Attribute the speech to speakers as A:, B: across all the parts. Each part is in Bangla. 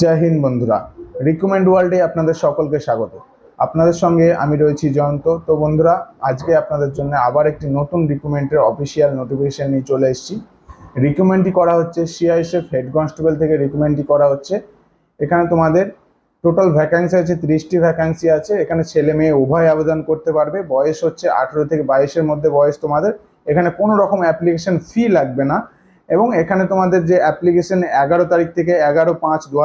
A: জয় হিন্দ বন্ধুরা রিকমেন্ড ওয়ার্ল্ডে আপনাদের সকলকে স্বাগত। আপনাদের সঙ্গে আমি রয়েছি জয়ন্ত। তো বন্ধুরা, আজকে আপনাদের জন্য আবার একটি নতুন রিক্রুটমেন্টের অফিসিয়াল নোটিফিকেশন নিয়ে চলে এসেছি। রিক্রুটমেন্টটি করা হচ্ছে সিআইএসএফ হেড কনস্টেবল থেকে রিক্রুটমেন্টটি করা হচ্ছে। এখানে তোমাদের টোটাল ভ্যাকান্সি আছে, তিরিশটি ভ্যাকান্সি আছে। এখানে ছেলে মেয়ে উভয় আবেদন করতে পারবে। বয়স হচ্ছে আঠেরো থেকে বাইশের মধ্যে বয়স তোমাদের। এখানে কোনো রকম অ্যাপ্লিকেশন ফি লাগবে না। এবং এখানে তোমাদের যে অ্যাপ্লিকেশন এগারো তারিখ থেকে এগারো পাঁচ দু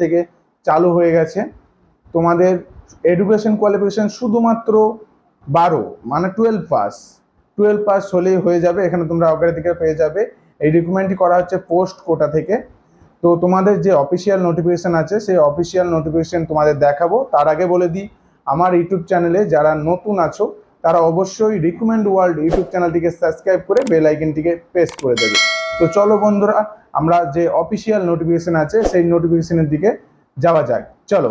A: থেকে চালু হয়ে গেছে। তোমাদের এডুকেশন কোয়ালিফিকেশন শুধুমাত্র বারো মানে টুয়েলভ পাস টুয়েলভ পাস হলেই হয়ে যাবে, এখানে তোমরা অগ্রাধিকার পেয়ে যাবে। এই রিক্রুটমেন্টটি করা হচ্ছে পোস্ট কোটা থেকে। তো তোমাদের যে অফিসিয়াল নোটিফিকেশান আছে, সেই অফিসিয়াল নোটিফিকেশন তোমাদের দেখাবো। তার আগে বলে দিই, আমার ইউটিউব চ্যানেলে যারা নতুন আছো, তারা অবশ্যই রিকমেন্ড ওয়ার্ল্ড ইউটিউব চ্যানেলটিকে সাবস্ক্রাইব করে বেল আইকনটিকে প্রেস করে দেবে। তো চলো বন্ধুরা, আমরা যে অফিসিয়াল নোটিফিকেশন আছে, সেই নোটিফিকেশনের দিকে যাওয়া যাক। চলো।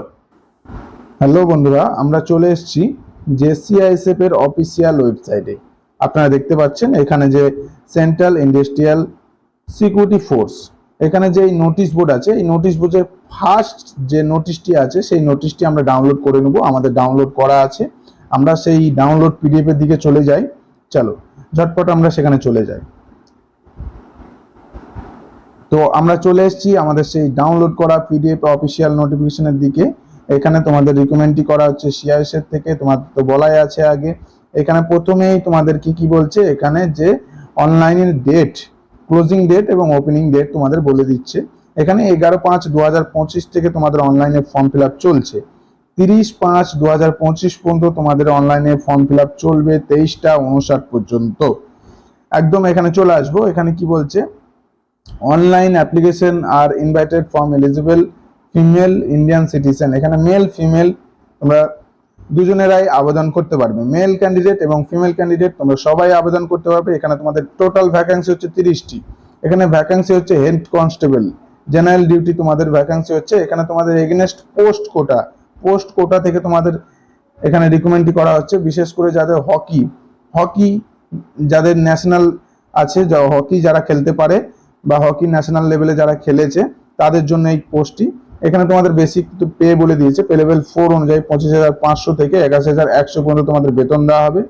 A: হ্যালো বন্ধুরা, আমরা চলে এসেছি যে সিআইএসএফ এর অফিসিয়াল ওয়েবসাইটে আপনারা দেখতে পাচ্ছেন, এখানে যে সেন্ট্রাল ইন্ডাস্ট্রিয়াল সিকিউরিটি ফোর্স এখানে যে নোটিশ বোর্ড আছে, এই নোটিশ বোর্ডের ফার্স্ট যে নোটিশটি আছে, সেই নোটিশটি আমরা ডাউনলোড করে নেব, আমাদের ডাউনলোড করা আছে। আমরা সেই ডাউনলোড পিডিএফ এর দিকে চলে যাই। চলো, ঝটপট আমরা সেখানে চলে যাই। তো আমরা চলে এসেছি আমাদের সেই ডাউনলোড করা পিডিএফ অফিসিয়াল নোটিফিকেশনের দিকে। এখানে তোমাদের রিকমেন্ডটি করা হচ্ছে সিআইএসএফ থেকে, তোমার তো বলাই আছে আগে। এখানে প্রথমেই তোমাদের কি কি বলছে? এখানে যে অনলাইনের ডেট ক্লোজিং ডেট এবং ওপেনিং ডেট তোমাদের বলে দিচ্ছে। এখানে এগারো পাঁচ দু থেকে তোমাদের অনলাইনে ফর্ম ফিল চলছে। তিরিশ পাঁচ দু পর্যন্ত তোমাদের অনলাইনে ফর্ম ফিল চলবে তেইশটা উনষাট পর্যন্ত। একদম এখানে চলে আসব। এখানে কি বলছে? অনলাইন অ্যাপ্লিকেশন আর invited form eligible female Indian citizen এখানে মেল ফিমেল তোমরা দুজনেরাই আবেদন করতে পারবে। মেল ক্যান্ডিডেট এবং ফিমেল ক্যান্ডিডেট তোমরা সবাই আবেদন করতে পারবে। এখানে তোমাদের টোটাল ভ্যাকান্সি হচ্ছে তিরিশটি। এখানে ভ্যাকান্সি হচ্ছে হেড কনস্টেবল জেনারেল ডিউটি তোমাদের ভ্যাকান্সি হচ্ছে। এখানে তোমাদের against post quota post quota থেকে তোমাদের এখানে রিকমেন্ডটি করা হচ্ছে, বিশেষ করে যাদের হকি হকি যাদের ন্যাশনাল আছে যা হকি যারা খেলতে পারে বা হকি ন্যাশনাল লেভেলে যারা খেলেছে, তাদের জন্য এই পোস্টটি এখানে তোমাদের বেসিক পে বলে দিয়েছে পে লেভেল ফোর অনুযায়ী পঁচিশ হাজার পাঁচশো থেকে একাশি হাজার একশো পর্যন্ত তোমাদের বেতন দেওয়া হবে।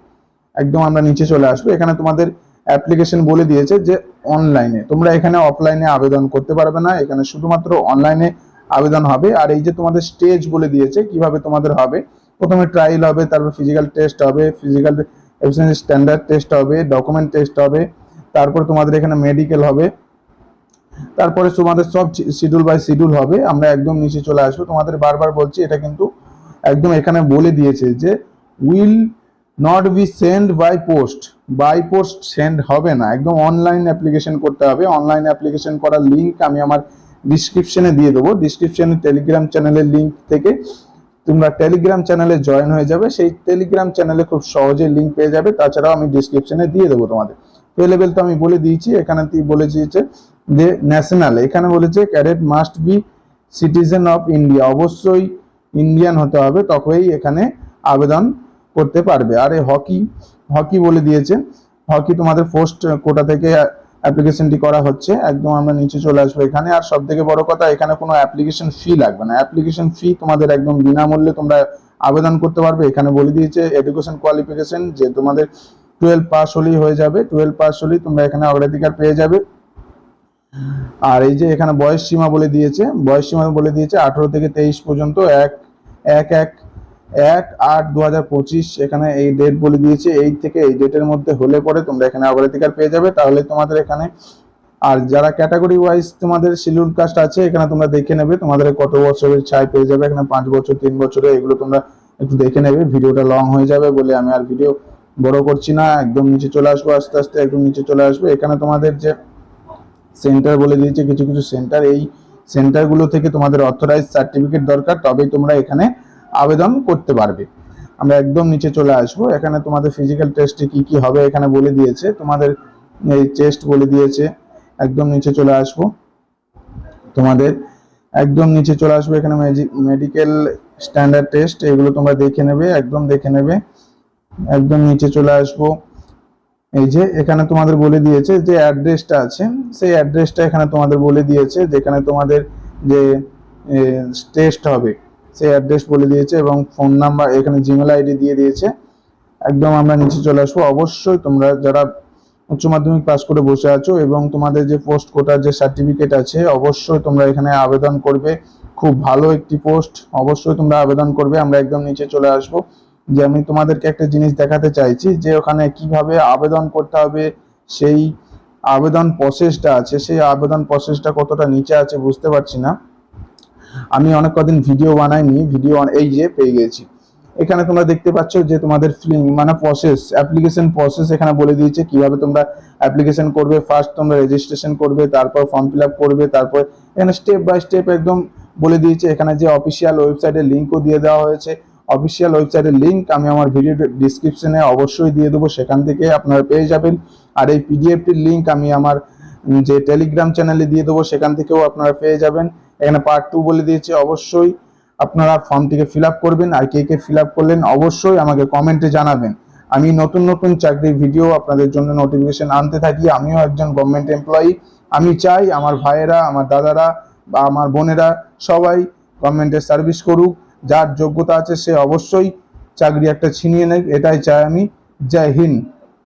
A: একদম আমরা নিচে চলে আসব। এখানে তোমাদের অ্যাপ্লিকেশন বলে দিয়েছে যে অনলাইনে তোমরা এখানে অফলাইনে আবেদন করতে পারবে না, এখানে শুধুমাত্র অনলাইনে আবেদন হবে। আর এই যে তোমাদের স্টেজ বলে দিয়েছে, কীভাবে তোমাদের হবে? প্রথমে ট্রায়াল হবে, তারপর ফিজিক্যাল টেস্ট হবে ফিজিক্যাল স্ট্যান্ডার্ড টেস্ট হবে ডকুমেন্ট টেস্ট হবে, তারপর তোমাদের এখানে মেডিকেল হবে। তারপরে তোমাদের সব শিডিউল বাই শিডিউল হবে। আমরা একদম নিচে চলে আসব। তোমাদের বারবার বলছি, এটা কিন্তু একদম এখানে বলে দিয়েছে যে will not be send by post by post send হবে না। একদম অনলাইন অ্যাপ্লিকেশন করতে হবে। অনলাইন অ্যাপ্লিকেশন করার লিঙ্ক আমি আমার ডিসক্রিপশনে দিয়ে দেবো। ডিসক্রিপশনে টেলিগ্রাম চ্যানেলের লিঙ্ক থেকে তোমরা টেলিগ্রাম চ্যানেলে জয়েন হয়ে যাবে। সেই টেলিগ্রাম চ্যানেলে খুব সহজে লিঙ্ক পেয়ে যাবে। তাছাড়াও আমি ডিসক্রিপশনে দিয়ে দেবো তোমাদের। পে লেভেল তো আমি বলে দিয়েছি, এখানে বলে দিয়েছে যে ন্যাশনাল এখানে বলেছে cadet must be citizen of India অবশ্যই ইন্ডিয়ান হতে হবে তখনই এখানে আবেদন করতে পারবে। আর হকি হকি বলে দিয়েছে। হকি তোমাদের পোস্ট কোটা থেকে অ্যাপ্লিকেশনটি করা হচ্ছে, একদম আমরা নিচে চলে আসব এখানে। আর সব থেকে বড় কথা, এখানে কোনো অ্যাপ্লিকেশন ফি লাগবে না। অ্যাপ্লিকেশন ফি তোমাদের একদম বিনামূল্যে তোমরা আবেদন করতে পারবে। এখানে বলে দিয়েছে এডুকেশন কোয়ালিফিকেশন যে তোমাদের টুয়েলভ পাস হলেই হয়ে যাবে। টুয়েলভ পাস হলেই তোমরা এখানে অগ্রাধিকার পেয়ে যাবে। আর এই যে এখানে বয়স সীমা বলে দিয়েছে, বয়স সীমা বলে দিয়েছে আঠারো থেকে তেইশ পর্যন্ত, এক এক এক এক, আট দু হাজার পঁচিশ, এখানে এই ডেট বলে দিয়েছে, এই থেকে এই ডেটের মধ্যে হলে পরে তোমরা এখানে অগ্রাধিকার পেয়ে যাবে। তাহলে তোমাদের এখানে, আর যারা ক্যাটাগরি ওয়াইজ তোমাদের শিডিউল কাস্ট আছে, এখানে তোমরা দেখে নেবে তোমাদের কত বছরের ছাই পেয়ে যাবে, এখানে পাঁচ বছর, তিন বছরে এগুলো তোমরা একটু দেখে নেবে, ভিডিওটা লং হয়ে যাবে বলে আমি আর ভিডিও বড় করছি না, একদম নিচে চলে আসব, আস্তে আস্তে একদম নিচে চলে আসব। এখানে তোমাদের যে সেন্টার বলে দিয়েছে, কিছু কিছু সেন্টার এই সেন্টারগুলো থেকে তোমাদের অথরাইজ সার্টিফিকেট দরকার, তবেই তোমরা এখানে আবেদন করতে পারবে। আমরা একদম নিচে চলে আসব। এখানে তোমাদের ফিজিক্যাল টেস্টে কি কি হবে এখানে বলে দিয়েছে। তোমাদের এই টেস্ট বলে দিয়েছে, একদম নিচে চলে আসব। তোমাদের একদম নিচে চলে আসব। এখানে মেডিকেল স্ট্যান্ডার্ড টেস্ট এগুলো তোমরা দেখে নেবে, একদম দেখে নেবে। একদম নিচে চলে আসব। এই যে এখানে তোমাদের বলে দিয়েছে যে অ্যাড্রেসটা আছে, সেই অ্যাড্রেসটা এখানে তোমাদের বলে দিয়েছে যেখানে তোমাদের যে টেস্ট হবে, সেই অ্যাড্রেস বলে দিয়েছে এবং ফোন নাম্বার এখানে জিমেল আইডি দিয়ে দিয়েছে। একদম আমরা নিচে চলে আসব। অবশ্যই তোমরা যারা উচ্চ মাধ্যমিক পাস করে বসে আছো এবং তোমাদের যে পোস্ট কোটার যে সার্টিফিকেট আছে, অবশ্যই তোমরা এখানে আবেদন করবে। খুব ভালো একটি পোস্ট অবশ্যই তোমরা আবেদন করবে। আমরা একদম নিচে চলে আসব। যে আমি তোমাদেরকে একটা জিনিস দেখাতে চাইছি যে ওখানে কীভাবে আবেদন করতে হবে, সেই আবেদন প্রসেসটা আছে, সেই আবেদন প্রসেসটা কতটা নিচে আছে বুঝতে পারছি না। আমি অনেক কদিন ভিডিও বানাইনি ভিডিও এই যে পেয়ে গেছি। এখানে তোমরা দেখতে পাচ্ছ যে তোমাদের ফিলিং মানে প্রসেস অ্যাপ্লিকেশন প্রসেস এখানে বলে দিয়েছে কীভাবে তোমরা অ্যাপ্লিকেশন করবে ফার্স্ট তোমরা রেজিস্ট্রেশন করবে, তারপর ফর্ম ফিল আপ করবে, তারপর এখানে স্টেপ বাই স্টেপ একদম বলে দিয়েছে। এখানে যে অফিসিয়াল ওয়েবসাইটের লিঙ্কও দিয়ে দেওয়া হয়েছে। অফিসিয়াল ওয়েবসাইটের লিঙ্ক আমি আমার ভিডিও ডিসক্রিপশনে অবশ্যই দিয়ে দেবো, সেখান থেকে আপনারা পেয়ে যাবেন। আর এই পিডিএফটির লিঙ্ক আমি আমার যে টেলিগ্রাম চ্যানেলে দিয়ে দেবো, সেখান থেকেও আপনারা পেয়ে যাবেন। এখানে পার্ট টু বলে দিয়েছে, অবশ্যই আপনারা ফর্মটিকে ফিল করবেন। আর কে কে ফিল করলেন, অবশ্যই আমাকে কমেন্টে জানাবেন। আমি নতুন নতুন চাকরির ভিডিও আপনাদের জন্য নোটিফিকেশন আনতে থাকি। আমিও একজন গভর্নমেন্ট এমপ্লয়ি আমি চাই আমার ভাইয়েরা, আমার দাদারা বা আমার বোনেরা সবাই গভর্নমেন্টের সার্ভিস করুক। যার যোগ্যতা আছে সে অবশ্যই চাকরি একটা ছিনিয়ে নেয় এটাই চাই আমি। জয় হিন্দ।